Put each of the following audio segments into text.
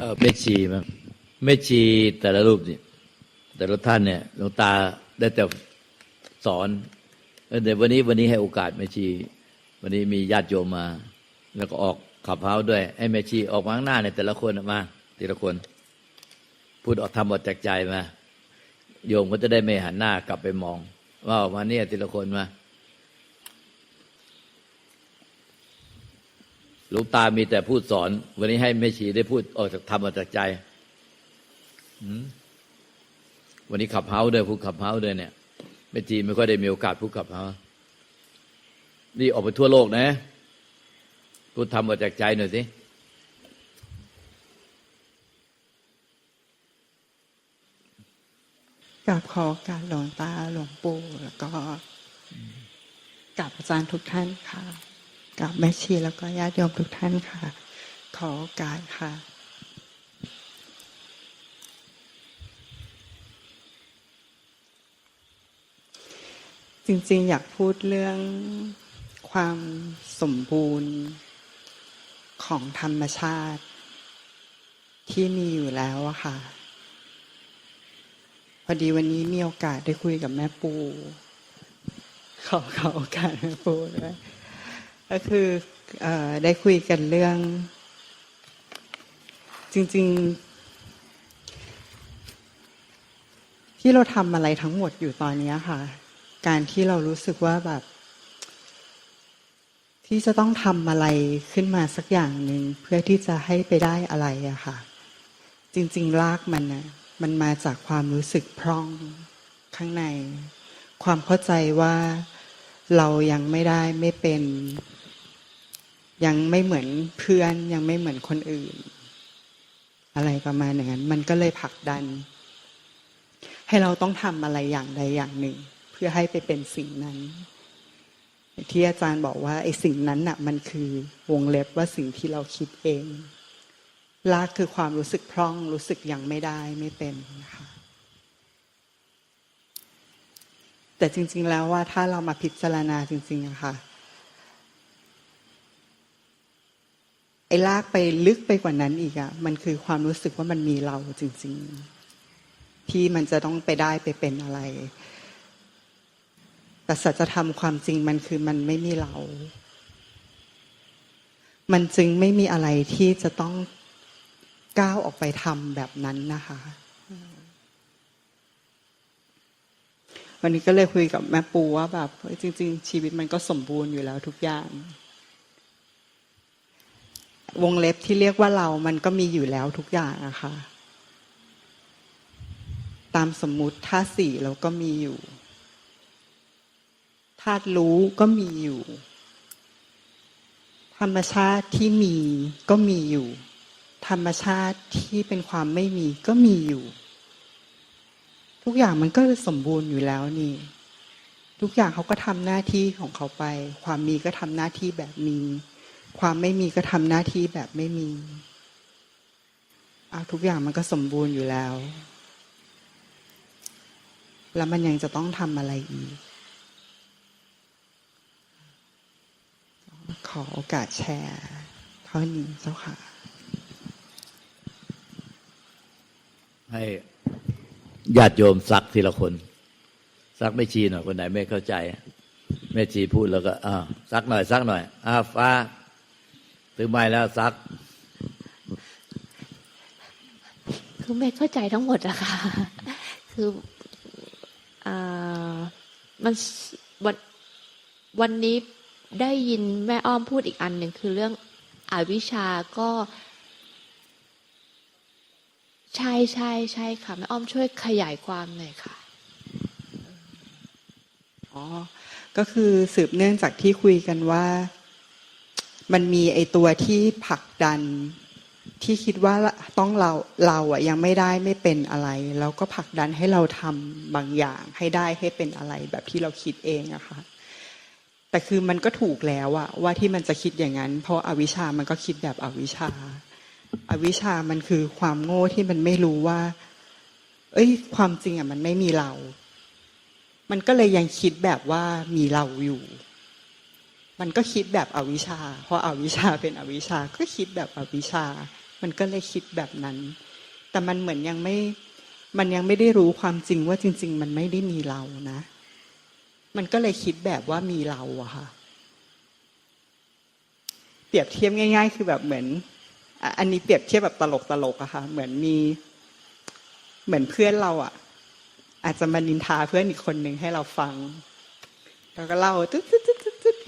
เออแม่ชีมั้งแม่ชีแต่ละรูปนี่แต่ละท่านเนี่ยหลวงตาได้แต่สอนเดี๋ยววันนี้วันนี้ให้โอกาสแม่ชี วันนี้มีญาติโยมมา แล้วก็ออกขับเฮาด้วยให้แม่ชีออกมาข้างหน้าเนี่ยแต่ละคนมาทีละคน พูดออกทำออกจากใจมา โยมก็จะได้ไม่หันหน้ากลับไปมอง ว่าออกมาเนี่ยทีละคนมา หลวงตามีแต่พูดสอน วันนี้ให้แม่ชีได้พูดออกจากทำออกจากใจวันนี้ขับเฮาด้วยพูดขับเฮาด้วยเนี่ยแม่ชีไม่ค่อยได้มีโอกาสพูดขับเฮานี่ออกไปทั่วโลกนะ พูดทำออกจากใจหน่อยสิกับขอโอการหลวงตาหลวงปู่แล้วก็กับอาจารย์ทุกท่านค่ะ กับแม่ชีแล้วก็ญาติโยมทุกท่านค่ะ ขอโอกาสค่ะ จริงๆ อยากพูดเรื่องความสมบูรณ์ของธรรมชาติ ที่มีอยู่แล้วอะค่ะ พอดีวันนี้มีโอกาสได้คุยกับแม่ปู ขอขอโอกาสแม่ปูด้วย ก็คือออได้คุยกันเรื่อง จริง ๆ ที่เราทำอะไรทั้งหมดอยู่ตอนนี้ค่ะ การที่เรารู้สึกว่าแบบ ที่จะต้องทำอะไรขึ้นมาสักอย่างหนึ่งเพื่อที่จะให้ไปได้อะไรอะค่ะ จริง ๆ รากมันนะมันมาจากความรู้สึกพร่องข้างใน ความเข้าใจว่าเรายังไม่ได้ไม่เป็น ยังไม่เหมือนเพื่อนยังไม่เหมือนคนอื่น อะไรประมาณอย่างนั้น มันก็เลยผลักดัน ให้เราต้องทำอะไรอย่างใดอย่างหนึ่ง เพื่อให้ไปเป็นสิ่งนั้น ที่อาจารย์บอกว่าไอ้สิ่งนั้นน่ะ มันคือวงเล็บว่าสิ่งที่เราคิดเองลากคือความรู้สึกพร่องรู้สึกยังไม่ได้ไม่เป็นนะคะแต่จริง ๆ แล้วว่าถ้าเรามาพิจารณาจริงๆอะค่ะ ไอ้ลากไปลึกไปกว่านั้นอีกอะมันคือความรู้สึกว่ามันมีเราจริง ๆ ที่มันจะต้องไปได้ไปเป็นอะไร แต่สัจธรรมความจริงมันคือมันไม่มีเรา มันจึงไม่มีอะไรที่จะต้องก้าวออกไปทำแบบนั้นนะคะ วันนี้ก็เลยคุยกับแม่ปูว่าแบบจริง ๆ ชีวิตมันก็สมบูรณ์อยู่แล้วทุกอย่าง วงเล็บที่เรียกว่าเรา มันก็มีอยู่แล้วทุกอย่างอะค่ะ ตามสมมุติธาตุสี่เราก็มีอยู่ธาตุรู้ก็มีอยู่ ธรรมชาติที่มีก็มีอยู่ ธรรมชาติที่เป็นความไม่มีก็มีอยู่ ทุกอย่างมันก็สมบูรณ์อยู่แล้วนี่ ทุกอย่างเขาก็ทำหน้าที่ของเขาไป ความมีก็ทำหน้าที่แบบมี ความไม่มีก็ทำหน้าที่แบบไม่มีเอาทุกอย่างมันก็สมบูรณ์อยู่แล้ว แล้วมันยังจะต้องทำอะไรอีก ขอโอกาสแชร์เท่านี้เจ้าค่ะ ให้ญาติโยมซักทีละคน ซักไม่ชีหน่อยคนไหนไม่เข้าใจ แม่ชีพูดแล้วก็อ้าวซักหน่อยซักหน่อยอ้าฟ้า ถือไม้แล้วซัก คือไม่เข้าใจทั้งหมดอะค่ะ คืออ่ามันวันวันนี้ได้ยินแม่อ้อมพูดอีกอันหนึ่งคือเรื่องอวิชชาก็ ใช่ใช่ใช่ค่ะแม่อ้อมช่วยขยายความหน่อยค่ะอ๋อก็คือสืบเนื่องจากที่คุยกันว่า มันมีไอตัวที่ผลักดันที่คิดว่าต้องเราเราอะยังไม่ได้ไม่เป็นอะไรแล้วก็ผลักดันให้เราทำบางอย่างให้ได้ให้เป็นอะไรแบบที่เราคิดเองอะค่ะแต่คือมันก็ถูกแล้วอะว่าที่มันจะคิดอย่างนั้น เพราะอาวิชามันก็คิดแบบอวิชาอาวิชามันคือความโง่ที่มันไม่รู้ว่า เอ้ย ความจริงอะมันไม่มีเรา มันก็เลยยังคิดแบบว่ามีเราอยู่ มันก็คิดแบบอวิชชา เพราะอาวิชชาเป็นอวิชชาก็คิดแบบอวิชชา มันก็เลยคิดแบบนั้น แต่มันเหมือนยังไม่ มันยังไม่ได้รู้ความจริงว่าจริง ๆ มันไม่ได้มีเรานะ มันก็เลยคิดแบบว่ามีเราอะค่ะ เปรียบเทียบง่าย ๆ คือแบบเหมือน อันนี้เปรียบเทียบแบบตลกตลกๆอะค่ะ เหมือนมี เหมือนเพื่อนเราอะอาจจะมานินทาเพื่อนอีกคนหนึ่งให้เราฟัง แล้วก็เล่าตึ๊ดตึ๊ดตึ๊ด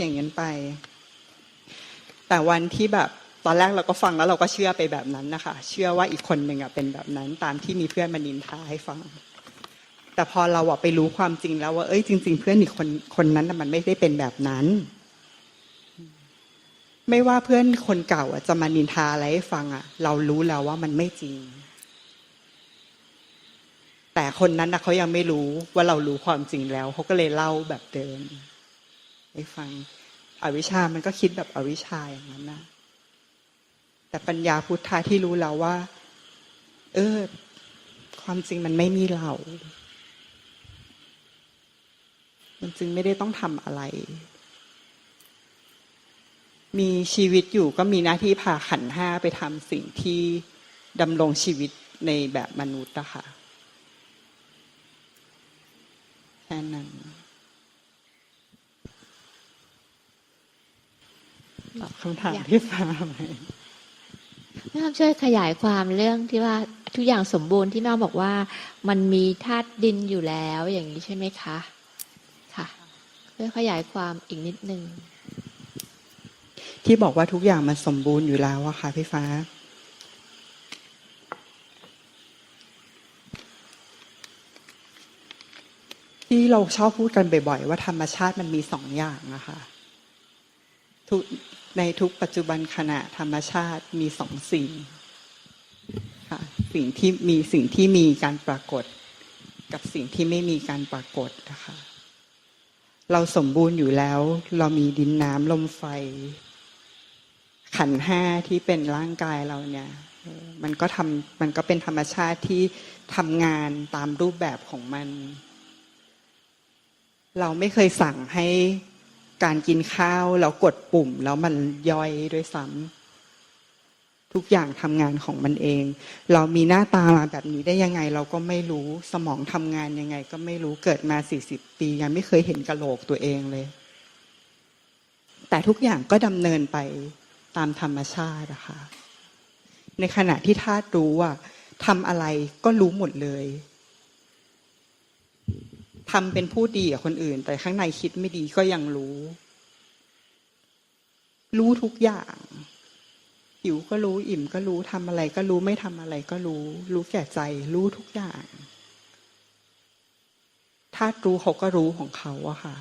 อย่างนั้นไป แต่วันที่แบบตอนแรกเราก็ฟังแล้วเราก็เชื่อไปแบบนั้นนะคะ เชื่อว่าอีกคนหนึ่งอะเป็นแบบนั้น ตามที่มีเพื่อนมานินทาให้ฟัง แต่พอเราอะไปรู้ความจริงแล้วว่าเอ้ยจริง ๆ เพื่อนอีกคนคนนั้นน่มันไม่ได้เป็นแบบนั้น ไม่ว่าเพื่อนคนเก่าอะจะมานินทาอะไรให้ฟังอะ เรารู้แล้วว่ามันไม่จริง แต่คนนั้นนะเขายังไม่รู้ว่าเรารู้ความจริงแล้วเขาก็เลยเล่าแบบเดิม ให้ฟังอวิชามันก็คิดแบบอวิชาอย่างนั้นนะ แต่ปัญญาพุทธะที่รู้แล้วว่า เออ ความจริงมันไม่มีเรา มันจึงไม่ได้ต้องทำอะไร มีชีวิตอยู่ก็มีหน้าที่พาขันห้าไปทำสิ่งที่ดำรงชีวิตในแบบมนุษย์อะค่ะแค่นั้น ตอบคำถามที่ฟ้าไหมแม่อ้อมช่วยขยายความเรื่องที่ว่าทุกอย่างสมบูรณ์ที่แม่อ้อมบอกว่ามันมีธาตุดินอยู่แล้วอย่างนี้ใช่ไหมคะ ค่ะช่วยขยายความอีกนิดนึง ที่บอกว่าทุกอย่างมันสมบูรณ์อยู่แล้วอะค่ะพี่ฟ้า ที่เราชอบพูดกันบ่อยๆว่าธรรมชาติมันมีสองอย่างนะคะทุก ในทุกปัจจุบันขณะธรรมชาติมีสองสิ่งค่ะสิ่งที่มีสิ่งที่มีการปรากฏ กับสิ่งที่ไม่มีการปรากฏนะคะเราสมบูรณ์อยู่แล้ว เรามีดินน้ำลมไฟ ขันห้าที่เป็นร่างกายเราเนี่ย มันก็ทำมันก็เป็นธรรมชาติที่ทำงานตามรูปแบบของมัน เราไม่เคยสั่งให้ การกินข้าวแล้วกดปุ่ม แล้วมันย่อยด้วยซ้ำทุกอย่างทำงานของมันเอง เรามีหน้าตามาแบบนี้ได้ยังไง เราก็ไม่รู้สมองทำงานยังไง ก็ไม่รู้เกิดมาสี่สิบปี ยังไม่เคยเห็นกะโหลกตัวเองเลย แต่ทุกอย่างก็ดำเนินไปตามธรรมชาติอะค่ะในขณะที่ธาตุรู้ว่าทำอะไรก็รู้หมดเลย ทำเป็นผู้ดีกับคนอื่น แต่ข้างในคิดไม่ดีก็ยังรู้ รู้ทุกอย่างหิวก็รู้อิ่มก็รู้ทำอะไร ก็รู้ไม่ทำอะไร ก็รู้ รู้แก่ใจ รู้ทุกอย่างธาตุรู้เขาก็รู้ของเขาอะค่ะ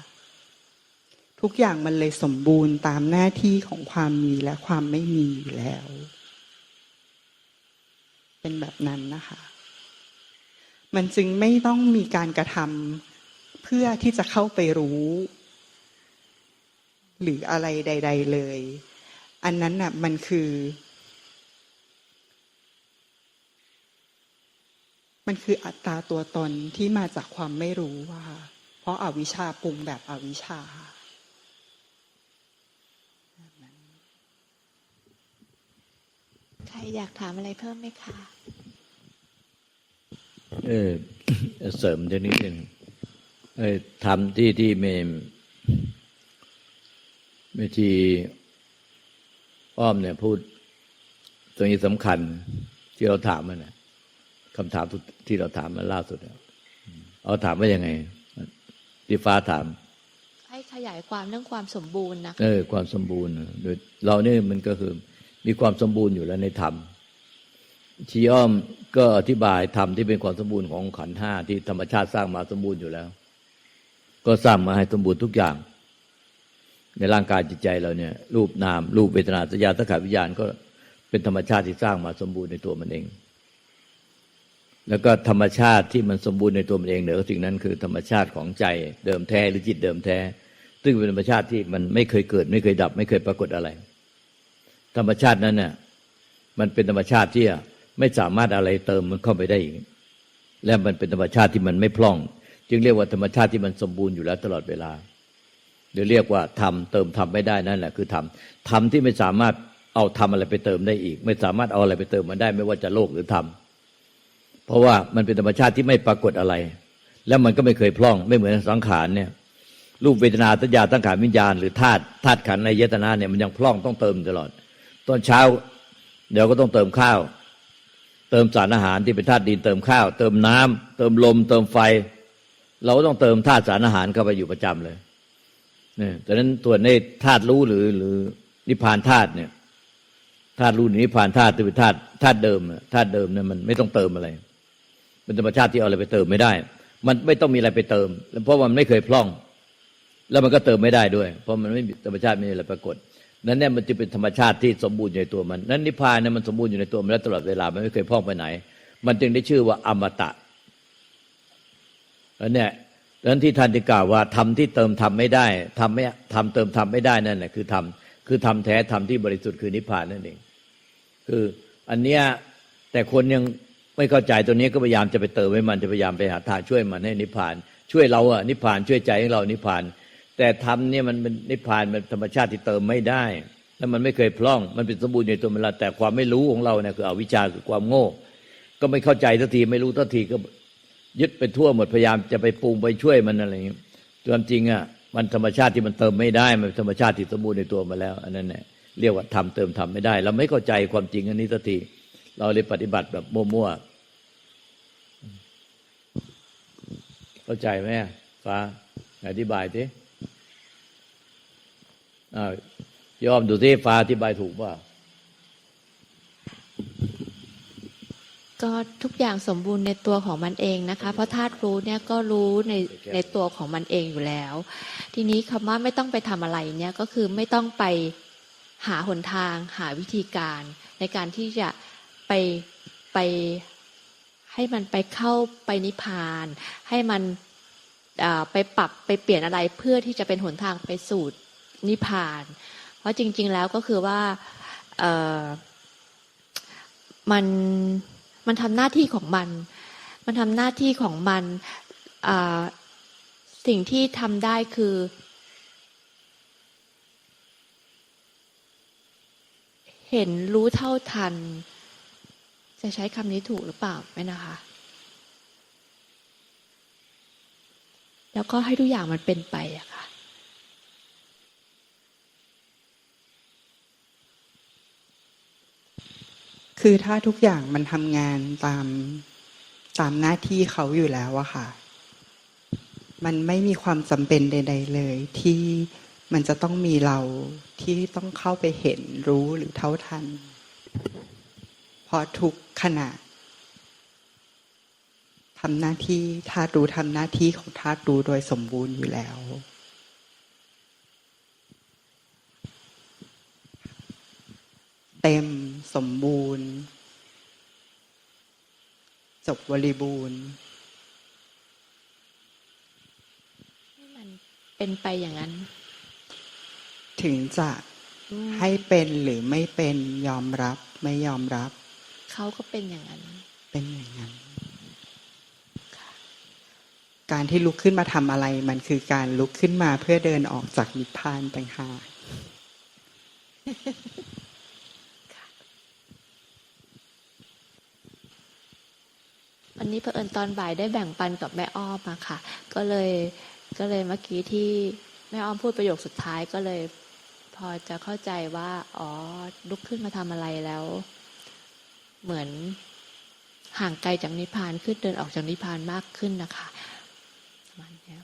ทุกอย่างมันเลยสมบูรณ์ตามหน้าที่ของความมีและความไม่มีอยู่แล้ว เป็นแบบนั้นนะคะ มันจึงไม่ต้องมีการกระทำ เพื่อที่จะเข้าไปรู้ หรืออะไรใด ๆ เลย อันนั้นน่ะมันคือ มันคืออัตตาตัวตนที่มาจากความไม่รู้ว่า เพราะอาวิชชาปรุงแบบอวิชชาใครอยากถามอะไรเพิ่มไหมคะ เออเสริมจะนิดหนึ่งเออ ทำที่ที่เมมเมทีอ้อมเนี่ยพูดตรงนี้สำคัญที่เราถามมันนะคำถามที่เราถามมาล่าสุดอะเอาถามว่ายังไง ที่ฟ้าถาม ให้ขยายความเรื่องความสมบูรณ์นะคะเออความสมบูรณ์โดยเราเนี่ยมันก็คือมีความสมบูรณ์อยู่แล้วในธรรมชีอ้อมก็อธิบายธรรมที่เป็นความสมบูรณ์ของขันธ์ห้าที่ธรรมชาติสร้างมาสมบูรณ์อยู่แล้ว ก็สร้างมาให้สมบูรณ์ทุกอย่าง ในร่างกายจิตใจเราเนี่ย รูปนาม รูปเวทนาสัญญาสังขารวิญญาณก็เป็นธรรมชาติที่สร้างมาสมบูรณ์ในตัวมันเอง แล้วก็ธรรมชาติที่มันสมบูรณ์ในตัวมันเองเหนือสิ่งนั้นคือธรรมชาติของใจเดิมแท้หรือจิตเดิมแท้ ซึ่งเป็นธรรมชาติที่มันไม่เคยเกิด ไม่เคยดับ ไม่เคยปรากฏอะไร ธรรมชาตินั้นเนี่ยมันเป็นธรรมชาติที่ไม่สามารถอะไรเติมมันเข้าไปได้อีกและมันเป็นธรรมชาติที่มันไม่พร่อง จึงเรียกว่าธรรมชาติที่มันสมบูรณ์อยู่แล้วตลอดเวลาเดี๋ยวเรียกว่าทำเติมทำไม่ได้นั่นแหละคือทำทำที่ไม่สามารถเอาทำอะไรไปเติมได้อีก ไม่สามารถเอาอะไรไปเติมมันได้ ไม่ว่าจะโลกหรือธรรมเพราะว่ามันเป็นธรรมชาติที่ไม่ปรากฏอะไร แล้วมันก็ไม่เคยพร่องไม่เหมือนสังขารเนี่ยรูปเวทนาสัญญาตั้งขารวิญญาณหรือธาตุธาตุขันในยตนาเนี่ยมันยังพร่องต้องเติมตลอด ตอนเช้า เดี๋ยวก็ต้องเติมข้าว เติมสารอาหารที่เป็นธาตุดินเติมข้าว เติมน้ำเติมลม เติมไฟ เราก็ต้องเติมธาตุสารอาหารเข้าไปอยู่ประจำเลยเนี่ยดังนั้นส่วในธาตุรู้หรือหรือนิพพานธาตุเนี่ยธาตุรู้หรือนิพพานธาตุที่เป็นธาตุธาตุเดิมอะธาตุเดิมเนี่ยมันไม่ต้องเติมอะไรเป็นธรรมชาติที่เอาอะไรไปเติมไม่ได้ มันไม่ต้องมีอะไรไปเติม เพราะมันไม่เคยพร่อง แล้วมันก็เติมไม่ได้ด้วย เพราะมันไม่มีธรรมชาติไม่มีอะไรปรากฏนั้นเนี่ยมันจะเป็นธรรมชาติที่สมบูรณ์อยู่ในตัวมัน นั้นนิพพานเนี่ยมันสมบูรณ์อยู่ในตัวมันแล้วตลอดเวลามันไม่เคยพร่องไปไหน มันจึงได้ชื่อว่าอมตะ แล้วเนี่ยนั้นที่ท่านที่กล่าวว่าทำที่เติมทำไม่ได้ทำไม่ทำเติมทำไม่ได้นั่นแหละคือทำคือทำแท้ทำที่บริสุทธิ์คือนิพพานนั่นเอง คืออันเนี้ยแต่คนยังไม่เข้าใจตัวนี้ก็พยายามจะไปเติมให้มันจะพยายามไปหาทางช่วยมันให้นิพพาน ช่วยเราอะนิพพานช่วยใจให้เรานิพพาน แต่ทำเนี่ยมันเป็นนิพพานมันธรรมชาติที่เติมไม่ได้ แล้วมันไม่เคยพร่องมันเป็นสมบูรณ์ในตัวมันละแต่ความไม่รู้ของเราเนี่ยคืออวิชชาคือความโง่ ก็ไม่เข้าใจทันทีไม่รู้ทันทีก็ ยึดไปทั่วหมดพยายามจะไปปรุงไปช่วยมันอะไรอย่างนี้ความจริงอะมันธรรมชาติที่มันเติมไม่ได้ มันธรรมชาติที่สมบูรณ์ในตัวมาแล้ว อันนั้นเนี่ยเรียกว่าทำเติมทำไม่ได้ เราไม่เข้าใจความจริงอันนี้ทันทีเราเลยปฏิบัติแบบมั่วๆเข้าใจไหมฟ้าอธิบายสิอ้าวยอมดูสิฟ้าอธิบายถูกป่า ก็ทุกอย่างสมบูรณ์ในตัวของมันเองนะคะ เพราะธาตุรู้เนี่ยก็รู้ในในตัวของมันเองอยู่แล้ว ทีนี้คำว่าไม่ต้องไปทำอะไรเนี่ยก็คือไม่ต้องไปหาหนทาง หาวิธีการ ในการที่จะไปไปให้มันไปเข้าไปนิพพาน ให้มันอ่าไปปรับไปเปลี่ยนอะไรเพื่อที่จะเป็นหนทางไปสู่นิพพาน เพราะจริง ๆ แล้วก็คือว่าเอ่อมัน มันทำหน้าที่ของมัน มันทำหน้าที่ของมันสิ่งที่ทำได้คือ เห็นรู้เท่าทัน จะใช้คำนี้ถูกหรือเปล่าไหมนะคะ แล้วก็ให้ทุกอย่างมันเป็นไปอะค่ะ คือถ้าทุกอย่างมันทำงานตามตามหน้าที่เขาอยู่แล้วอะค่ะ มันไม่มีความจำเป็นใด ๆ เลย ที่มันจะต้องมีเราที่ต้องเข้าไปเห็นรู้หรือเท่าทัน เพราะทุกขณะทำหน้าที่ธาตุรู้ทำหน้าที่ของธาตุรู้โดยสมบูรณ์อยู่แล้ว เต็มสมบูรณ์ จบบริบูรณ์ให้มันเป็นไปอย่างนั้น ถึงจะอืมให้เป็นหรือไม่เป็นยอมรับไม่ยอมรับ เขาก็เป็นอย่างนั้น เป็นอย่างนั้น การที่ลุกขึ้นมาทำอะไร มันคือการลุกขึ้นมาเพื่อเดินออกจากนิพพานต่างหาก วันนี้เผอิญตอนบ่ายได้แบ่งปันกับแม่อ้อมมาค่ะ ก็เลยก็เลยเมื่อกี้ที่แม่อ้อมพูดประโยคสุดท้ายก็เลย พอจะเข้าใจว่าอ๋อลุกขึ้นมาทำอะไรแล้ว เหมือนห่างไกลจากนิพพานขึ้นเดินออกจากนิพพานมากขึ้นนะคะประมาณนี้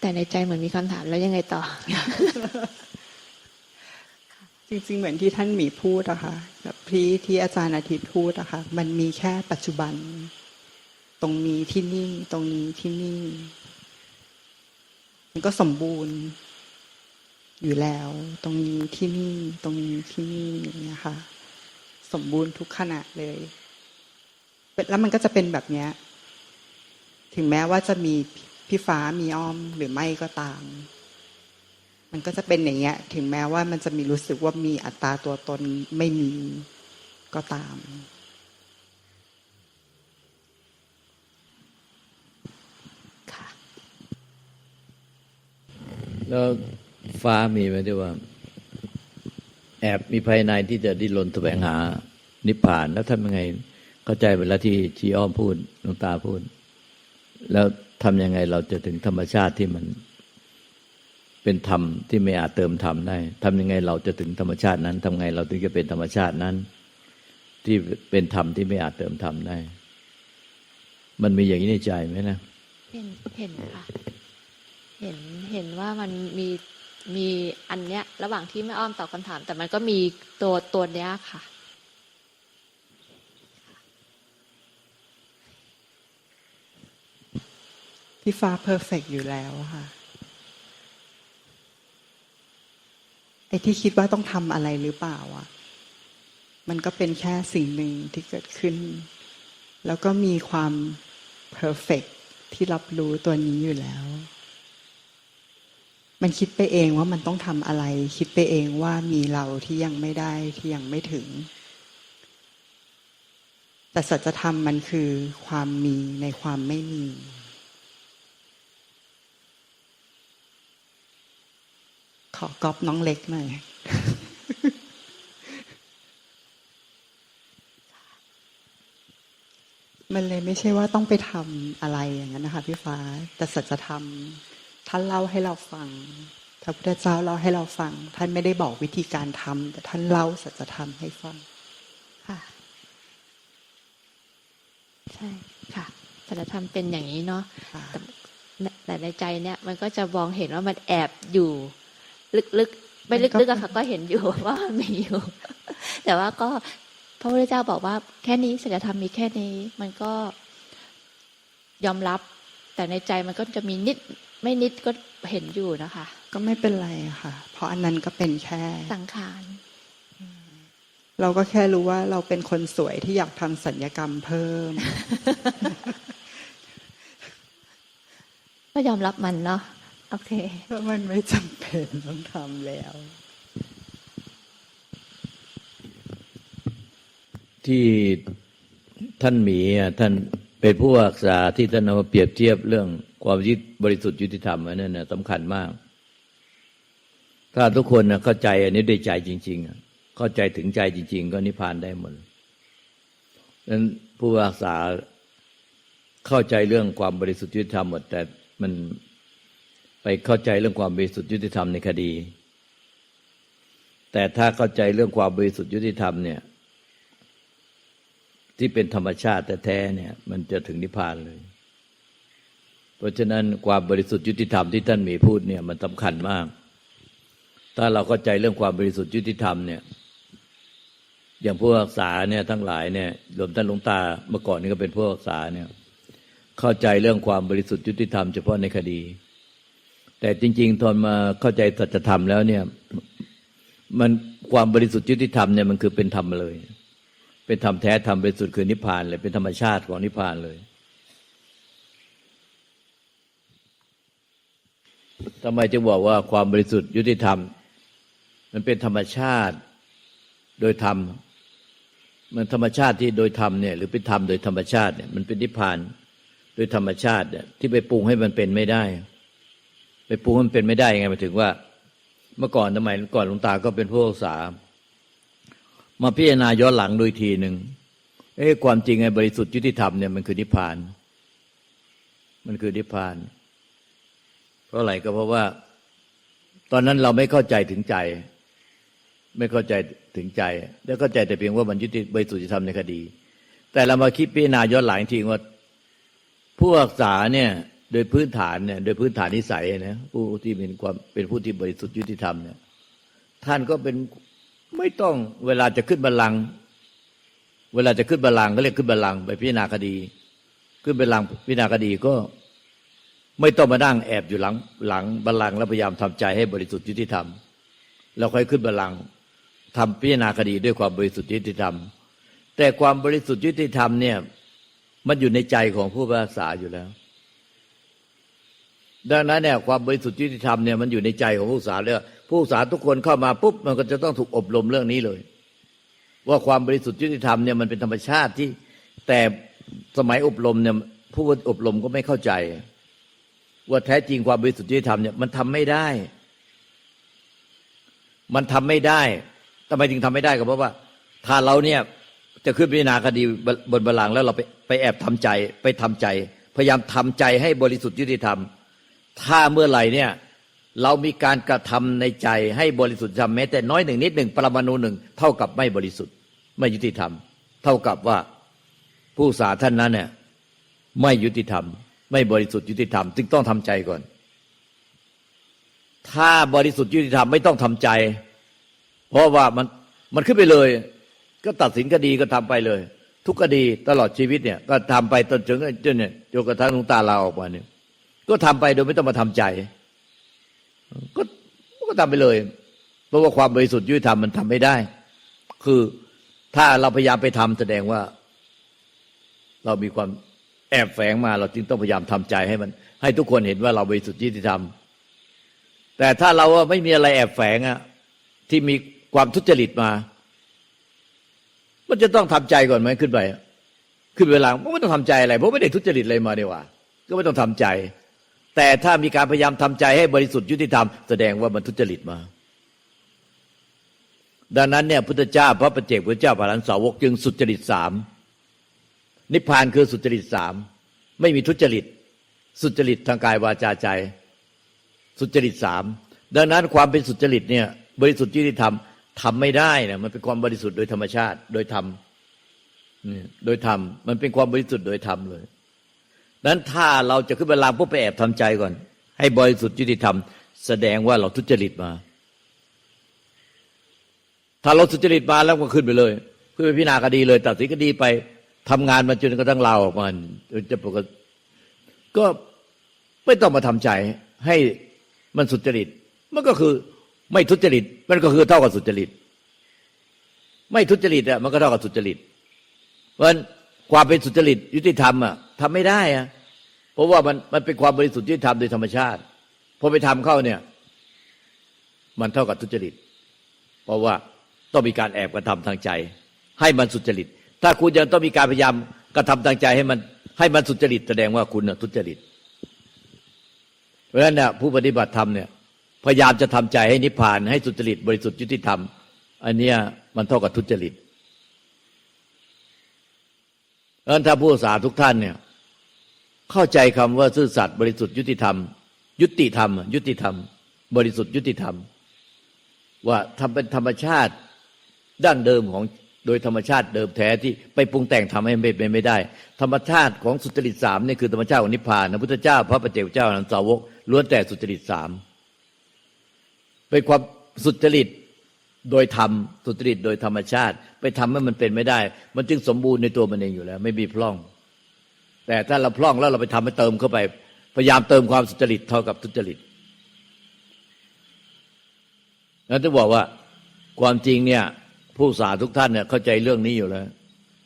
แต่ในใจเหมือนมีคำถามแล้วยังไงต่อ จริงๆ เหมือนที่ท่านหมีพูดอะค่ะแบบที่ที่อาจารย์อาทิตย์พูดอะค่ะมันมีแค่ปัจจุบัน ตรงนี้ที่นี่ ตรงนี้ที่นี่ มันก็สมบูรณ์ อยู่แล้ว ตรงนี้ที่นี่ ตรงนี้ที่นี่อย่างเงี้ยค่ะ สมบูรณ์ทุกขณะเลยแล้วมันก็จะเป็นแบบเนี้ย ถึงแม้ว่าจะมีพี่ฟ้ามีอ้อมหรือไม่ก็ตาม มันก็จะเป็นอย่างเงี้ย ถึงแม้ว่ามันจะมีรู้สึกว่ามีอัตราตัวตนไม่มีก็ตาม ค่ะ แล้วฟ้ามีไหมที่ว่า แอบมีภายในที่จะดิ้นรนแสวงหานิพพานแล้วทำยังไง เข้าใจเวลาที่ชีอ้อมพูดลวงตาพูด แล้วทำยังไงเราจะถึงธรรมชาติที่มัน เป็นธรรมที่ไม่อาจเติมธรรมได้ทำยังไงเราจะถึงธรรมชาตินั้นทำไงเราถึงจะเป็นธรรมชาตินั้น ที่เป็นธรรมที่ไม่อาจเติมธรรมได้ มันมีอย่างนี้ในใจไหมนะเห็นเห็นค่ะเห็นเห็นว่ามันมีมีอันเนี้ย ระหว่างที่แม่อ้อมตอบคำถาม แต่มันก็มีตัวตัวเนี้ยค่ะพี่ฟ้าเพอร์เฟกอยู่แล้วค่ะ อ้ที่คิดว่าต้องทำอะไรหรือเปล่าอะ มันก็เป็นแค่สิ่งหนึ่งที่เกิดขึ้น แล้วก็มีความเพอร์เฟกที่รับรู้ตัวนี้อยู่แล้ว มันคิดไปเองว่ามันต้องทำอะไร คิดไปเองว่ามีเราที่ยังไม่ได้ที่ยังไม่ถึง แต่สัจธรรมมันคือความมีในความไม่มี ขอกอบน้องเล็กหน่อยมันเลยไม่ใช่ว่าต้องไปทำอะไรอย่างนั้นนะคะพี่ฟ้า แต่สัจธรรมท่านเล่าให้เราฟังพระพุทธเจ้าเล่าให้เราฟัง ท่านไม่ได้บอกวิธีการทำแต่ท่านเล่าสัจธรรมให้ฟังค่ะ ใช่ค่ะสัจธรรมเป็นอย่างนี้เนาะค่ะแต่แต่ในใจเนี่ย มันก็จะมองเห็นว่ามันแอบอยู่ ลึกๆไม่มันก็ลึกๆอะค่ะ ก็เห็นอยู่ว่ามันมีอยู่ แต่ว่าก็พระพุทธเจ้าบอกว่า แค่นี้สัจธรรมมีแค่นี้ มันก็ยอมรับ แต่ในใจมันก็จะมีนิด ไม่นิดก็เห็นอยู่นะคะ ก็ไม่เป็นไรอะค่ะ เพราะอันนั้นก็เป็นแค่สังขารเราก็แค่รู้ว่าเราเป็นคนสวยที่อยากทำสัญญกรรมเพิ่ม ก็ยอมรับมันเนาะ โอเคเพราะมันไม่จำเป็นต้องทำแล้ว ที่ท่านหมีอะท่านเป็นผู้รักษาที่ท่านเอามาเปรียบเทียบเรื่องความยุติบริสุทธิ์ยุติธรรมอันนั้นนะสำคัญมาก ถ้าทุกคนนะเข้าใจอันนี้ด้วยใจจริงๆอะเข้าใจถึงใจจริง ๆ ก็นิพพานได้หมดนั้นผู้รักษาเข้าใจเรื่องความบริสุทธิ์ยุติธรรมหมดแต่มัน ไปเข้าใจเรื่องความบริสุทธิ์ยุติธรรมในคดี แต่ถ้าเข้าใจเรื่องความบริสุทธิ์ยุติธรรมเนี่ย ที่เป็นธรรมชาติแท้ๆเนี่ย มันจะถึงนิพพานเลย เพราะฉะนั้นความบริสุทธิ์ยุติธรรมที่ท่านมีพูดเนี่ย มันสำคัญมาก ถ้าเราเข้าใจเรื่องความบริสุทธิ์ยุติธรรมเนี่ย อย่างผู้รักษาเนี่ยทั้งหลายเนี่ยรวมท่านหลวงตาเมื่อก่อนนี่ก็เป็นผู้รักษาเนี่ย เข้าใจเรื่องความบริสุทธิ์ยุติธรรมเฉพาะในคดี แต่จริง ๆ ตอนมาเข้าใจสัจธรรมแล้วเนี่ย มันความบริสุทธิ์ยุติธรรมเนี่ยมันคือเป็นธรรมเลย เป็นธรรมแท้ธรรมบริสุทธิ์คือนิพพานเลย เป็นธรรมชาติของนิพพานเลยทำไมจึงบอกว่าความบริสุทธิ์ยุติธรรม มันเป็นธรรมชาติโดยธรรม มันธรรมชาติที่โดยธรรมเนี่ยหรือเป็นธรรมโดยธรรมชาติเนี่ยมันเป็นนิพพานโดยธรรมชาติเนี่ยที่ไปปรุงให้มันเป็นไม่ได้ ไปปรุงมันเป็นไม่ได้ยังไงมาถึงว่า เมื่อก่อนสมัยก่อนหลวงตาก็เป็นผู้รักษา มาพิจารณาย้อนหลังโดยทีหนึ่งเอ้ความจริงไอ้บริสุทธิ์ยุติธรรมเนี่ยมันคือนิพพาน มันคือนิพพาน เพราะอะไรก็เพราะว่า ตอนนั้นเราไม่เข้าใจถึงใจ ไม่เข้าใจถึงใจ แล้วเข้าใจแต่เพียงว่ามันยุติบริสุทธิธรรมในคดี แต่เรามาคิดพิจารณาย้อนหลังทีว่าผู้รักษาเนี่ย โดยพื้นฐานเนี่ยโดยพื้นฐานนิสัยนะผู้ที่เป็นความเป็นผู้ที่บริสุทธิ์ยุติธรรมเนี่ยท่านก็เป็นไม่ต้องเวลาจะขึ้นบัลลังก์เวลาจะขึ้นบัลลังก์ก็เรียกขึ้นบัลลังก์ไปพิจารณาคดี ขึ้นบัลลังก์พิจารณาคดีก็ไม่ต้องมานั่งแอบอยู่หลังหลังบัลลังก์แล้วพยายามทำใจให้บริสุทธิ์ยุติธรรมแล้วค่อยขึ้นบัลลังก์ทำพิจารณาคดีด้วยความบริสุทธิ์ยุติธรรม แต่ความบริสุทธิ์ยุติธรรมเนี่ยมันอยู่ในใจของผู้พิพากษาอยู่แล้ว ดังนั้นเนี่ยความบริสุทธิ์ยุติธรรมเนี่ยมันอยู่ในใจของผู้พิพากษาเลยผู้พิพากษาทุกคนเข้ามาปุ๊บมันก็จะต้องถูกอบรมเรื่องนี้เลย ว่าความบริสุทธิ์ยุติธรรมเนี่ยมันเป็นธรรมชาติที่แต่สมัยอบรมเนี่ยผู้อบรมก็ไม่เข้าใจ ว่าแท้จริงความบริสุทธิ์ยุติธรรมเนี่ยมันทำไม่ได้ มันทำไม่ได้ทำไมถึงทำไม่ได้ก็เพราะว่า ถ้าเราเนี่ยจะขึ้นพิจารณาคดีบนบัลลังก์แล้วเราไปไปแอบทำใจไปทำใจ พยายามทำใจให้บริสุทธิ์ยุติธรรม ถ้าเมื่อไหร่เนี่ยเรามีการกระทำในใจให้บริสุทธิ์ธรรมแม้แต่น้อยหนึ่งนิดหนึ่งปรมาณูหนึ่งเท่ากับไม่บริสุทธิ์ไม่ยุติธรรม เท่ากับว่าผู้สาท่านนั้นเนี่ยไม่ยุติธรรม ไม่บริสุทธิ์ยุติธรรม จึงต้องทำใจก่อน ถ้าบริสุทธิ์ยุติธรรมไม่ต้องทำใจ เพราะว่ามันมันขึ้นไปเลย ก็ตัดสินคดีก็ทำไปเลย ทุกคดีตลอดชีวิตเนี่ย ก็ทำไปจนถึงจนเนี่ยจนกระทั่งลวงตาลาออกมาเนี่ย ก็ทำไปโดยไม่ต้องมาทำใจ ก็ก็ทำไปเลย เพราะว่าความบริสุทธิ์ยุติธรรมมันทำไม่ได้ คือถ้าเราพยายามไปทำแสดงว่า เรามีความแอบแฝงมา เราจึงต้องพยายามทำใจให้มัน ให้ทุกคนเห็นว่าเราบริสุทธิ์ยุติธรรม แต่ถ้าเราไม่มีอะไรแอบแฝงอะที่มีความทุจริตมา มันจะต้องทำใจก่อนไหมขึ้นไป ขึ้นเวลาไม่ต้องทำใจอะไรเพราะไม่ได้ทุจริตอะไรมาเดีกว่า ก็ไม่ต้องทำใจ แต่ถ้ามีการพยายามทำใจให้บริสุทธิ์ยุติธรรมแสดงว่ามันทุจริตมา ดังนั้นเนี่ยพุทธเจ้าพระประเจกพุทธเจ้าพระหลานสาวกจึงสุจริตสามนิพพานคือสุจริตสามไม่มีทุจริต สุจริตทางกายวาจาใจ สุจริตสามดังนั้นความเป็นสุจริตเนี่ยบริสุทธิ์ยุติธรรมทำไม่ได้นะมันเป็นความบริสุทธิ์โดยธรรมชาติ โดยธรรมโดยธรรมมันเป็นความบริสุทธิ์โดยธรรมเลย นั้นถ้าเราจะขึ้นบัลลังก์ปุ๊บไปแอบทำใจก่อน ให้บริสุทธิ์ยุติธรรม แสดงว่าเราทุจริตมา ถ้าเราสุจริตมาแล้วก็ขึ้นไปเลยขึ้นไปพิจารณาคดีเลย ตัดสินคดีไปทำงานมาจนกระทั่งลาออกมาจนจะปกติก็ไม่ต้องมาทำใจ ให้มันสุจริต มันก็คือไม่ทุจริต มันก็คือเท่ากับสุจริต ไม่ทุจริตอะมันก็เท่ากับสุจริต เพราะฉะนั้น ความเป็นสุจริตยุติธรรมอะทำไม่ได้อะเพราะว่ามันมันเป็นความบริสุทธิ์ยุติธรรมโดยธรรมชาติพอไปทำเข้าเนี่ย มันเท่ากับทุจริต เพราะว่าต้องมีการแอบกระทำทางใจ ให้มันสุจริต ถ้าคุณยังต้องมีการพยายามกระทำทางใจให้มันให้มันสุจริตแสดงว่าคุณน่ะทุจริตเพราะฉะนั้นเนี่ยผู้ปฏิบัติธรรมเนี่ยพยายามจะทำใจให้นิพพานให้สุจริตบริสุทธิ์ยุติธรรม อันเนี้ยมันเท่ากับทุจริต เพราะฉะนั้นถ้าผู้ศึกษาทุกท่านเนี่ย เข้าใจคำว่าซื่อสัตย์บริสุทธิ์ยุติธรรม ยุติธรรม ยุติธรรม บริสุทธิ์ยุติธรรม ว่าทำเป็นธรรมชาติดั้งเดิมของโดยธรรมชาติเดิมแท้ที่ไปปรุงแต่งทำให้ไม่เป็นไม่ได้ ธรรมชาติของสุจริตสามนี่คือธรรมชาติของนิพพานพระพุทธเจ้า พระปฏิเจกเจ้าอนันตสาวกล้วนแต่สุจริตสามเป็นความสุจริต โดยธรรมสุจริตโดยธรรมชาติ ไปทำให้มันเป็นไม่ได้ มันจึงสมบูรณ์ในตัวมันเองอยู่แล้ว ไม่มีพร่อง แต่ถ้าเราพร่องแล้วเราไปทำให้เติมเข้าไป พยายามเติมความสุจริตเท่ากับทุจริตนั้นจะบอกว่าความจริงเนี่ยผู้สาทุกท่านเนี่ยเข้าใจเรื่องนี้อยู่แล้ว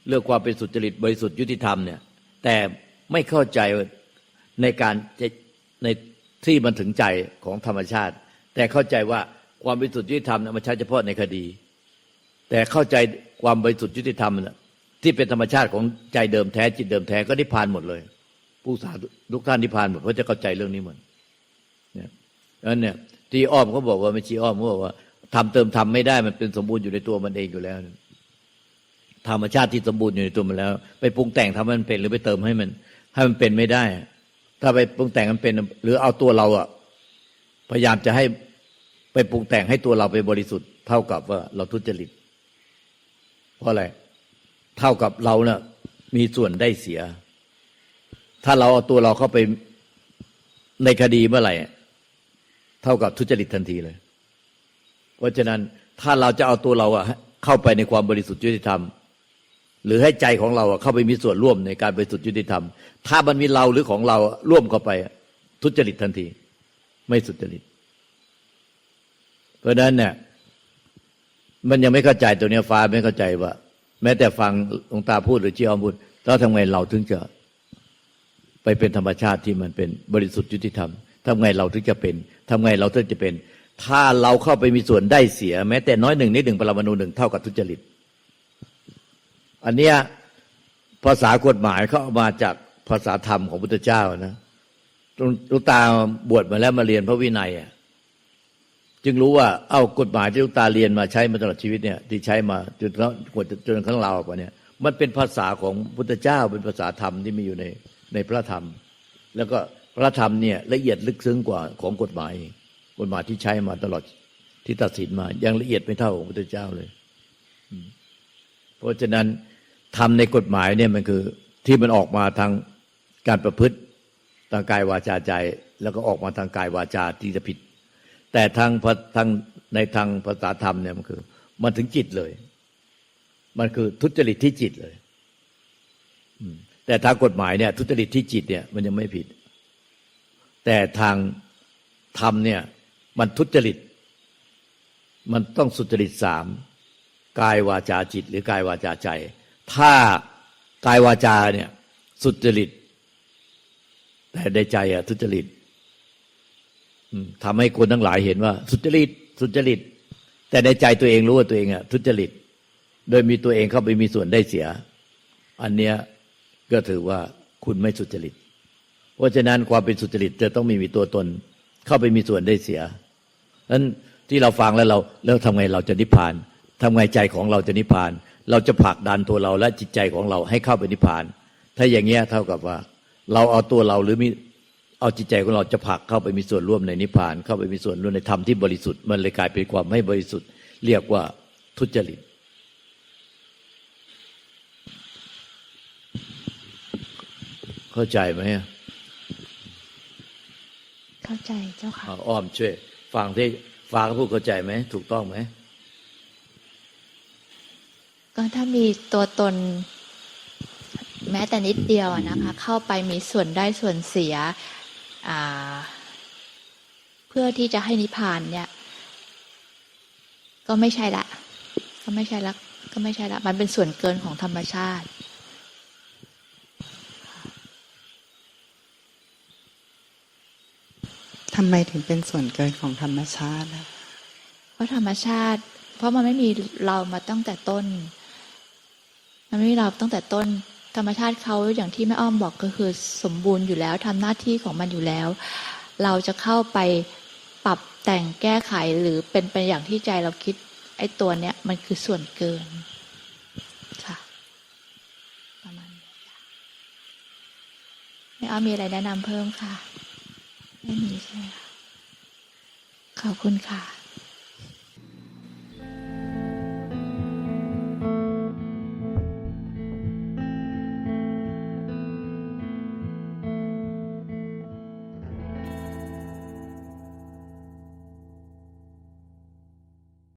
เรื่องความเป็นสุจริตบริสุทธิ์ยุติธรรมเนี่ยแต่ไม่เข้าใจในการในที่มันถึงใจของธรรมชาติ แต่เข้าใจว่า ความบริสุทธิ์ยุติธรรมเนี่ยมันใช้เฉพาะในคดี แต่เข้าใจความบริสุทธิ์ยุติธรรมเนี่ยที่เป็นธรรมชาติของใจเดิมแท้จิตเดิมแท้ก็นิพพานหมดเลย ผู้สาทุกท่านนิพพานหมดเพราะจะเข้าใจเรื่องนี้หมดเนี่ยนั้นเนี่ยที่อ้อมเขาบอกว่าไม่ชี้อ้อมเขาบอกว่าทำเติมทำไม่ได้มันเป็นสมบูรณ์อยู่ในตัวมันเองอยู่แล้ว ธรรมชาติที่สมบูรณ์อยู่ในตัวมันแล้ว ไปปรุงแต่งทำให้มันเป็นหรือไปเติมให้มัน ให้มันเป็นไม่ได้ ถ้าไปปรุงแต่งมันเป็น หรือเอาตัวเราอะพยายามจะให้ ปปรุงแต่งให้ตัวเราไปบริสุทธิ์ เท่ากับว่าเราทุจริต เพราะอะไร เท่ากับเราเนะ่ะมีส่วนได้เสีย ถ้าเราเอาตัวเราเข้าไปในคดีเมื่อไหร่ เท่ากับทุจริตทันทีเลย เพราะฉะนั้นถ้าเราจะเอาตัวเราอะเข้าไปในความบริสุทธิ์ยุติธรรม หรือให้ใจของเราอะเข้าไปมีส่วนร่วมในการบริสุทธิ์ยุติธรรม ถ้ามันมีเราหรือของเราร่วมเข้าไป ทุจริตทันที ไม่สุจริต เพราะนั้นเนี่ยมันยังไม่เข้าใจตัวเนี้ยฟ้าไม่เข้าใจว่า แม้แต่ฟังหลวงตาพูดหรือเจียมพูดแล้วทำไงเราถึงจะไปเป็นธรรมชาติที่มันเป็นบริสุทธิ์ยุติธรรมทำไงเราถึงจะเป็นทำไงเราถึงจะเป็น ถ้าเราเข้าไปมีส่วนได้เสีย แม้แต่น้อยหนึ่งนิดหนึ่งปรมาณูหนึ่งเท่ากับทุจริต อันเนี้ยภาษากฎหมายเขาเอามาจากภาษาธรรมของพุทธเจ้านะหลูกตาบวชมาแล้วมาเรียนพระวินัยอะ จึงรู้ว่าเอ้ากฎหมายที่ลูกตาเรียนมาใช้มาตลอดชีวิตเนี่ยที่ใช้มาจนเขาจนข้างเรากว่าเนี่ยมันเป็นภาษาของพุทธเจ้าเป็นภาษาธรรมที่มีอยู่ในในพระธรรม แล้วก็พระธรรมเนี่ยละเอียดลึกซึ้งกว่าของกฎหมาย กฎหมายที่ใช้มาตลอดที่ตัดสินมายังละเอียดไม่เท่าของพุทธเจ้าเลย เพราะฉะนั้นทำในกฎหมายเนี่ยมันคือที่มันออกมาทางการประพฤติทางกายวาจาใจ แล้วก็ออกมาทางกายวาจาที่จะผิด แต่ทางทางในทางภาษาธรรมเนี่ยมันคือ มันถึงจิตเลย มันคือทุจริตที่จิตเลยแต่ทางกฎหมายเนี่ย ทุจริตที่จิตเนี่ย มันยังไม่ผิด แต่ทางธรรมเนี่ย มันทุจริต มันต้องสุจริตสามกายวาจาจิต หรือกายวาจาใจ ถ้ากายวาจาเนี่ย สุจริต แต่ในใจอะทุจริต ทำให้คนทั้งหลายเห็นว่า สุจริต สุจริต แต่ในใจตัวเองรู้ว่าตัวเองอะทุจริต โดยมีตัวเองเข้าไปมีส่วนได้เสีย อันเนี้ยก็ถือว่าคุณไม่สุจริต เพราะฉะนั้นความเป็นสุจริตจะต้องมีมีตัวตนเข้าไปมีส่วนได้เสียนั้นที่เราฟังแล้วเราแล้วทำไงเราจะนิพพานทำไงใจของเราจะนิพพาน เราจะผลักดันตัวเราและจิตใจของเราให้เข้าไปนิพพาน ถ้าอย่างเงี้ยเท่ากับว่า เราเอาตัวเราหรือมี เอาจิตใจของเราจะผลักเข้าไปมีส่วนร่วมในนิพพาน เข้าไปมีส่วนร่วมในธรรมที่บริสุทธิ์มันเลยกลายเป็นความไม่บริสุทธิ์ เรียกว่าทุจริตเข้าใจไหมอะเข้าใจเจ้าค่ะเอาอ้อมช่วยฟังที่ฟังพูดเข้าใจไหมถูกต้องไหมก็ถ้ามีตัวตนแม้แต่นิดเดียวอะนะคะ เข้าไปมีส่วนได้ส่วนเสียอ่า เพื่อที่จะให้นิพพานเนี่ย ก็ไม่ใช่ละ ก็ไม่ใช่ละ ก็ไม่ใช่ละ มันเป็นส่วนเกินของธรรมชาติทำไมถึงเป็นส่วนเกินของธรรมชาติอะเพราะธรรมชาติ เพราะมันไม่มีเรามาตั้งแต่ต้น มันไม่มีเราตั้งแต่ต้น ธรรมชาติเขาอย่างที่แม่อ้อมบอกก็คือสมบูรณ์อยู่แล้วทำหน้าที่ของมันอยู่แล้ว เราจะเข้าไปปรับแต่งแก้ไขหรือเป็นไปอย่างที่ใจเราคิดไอ้ตัวเนี้ยมันคือส่วนเกินค่ะประมาณนี้แม่อ้อมมีอะไรแนะนำเพิ่มค่ะไม่มีใช่ไหมคะขอบคุณค่ะ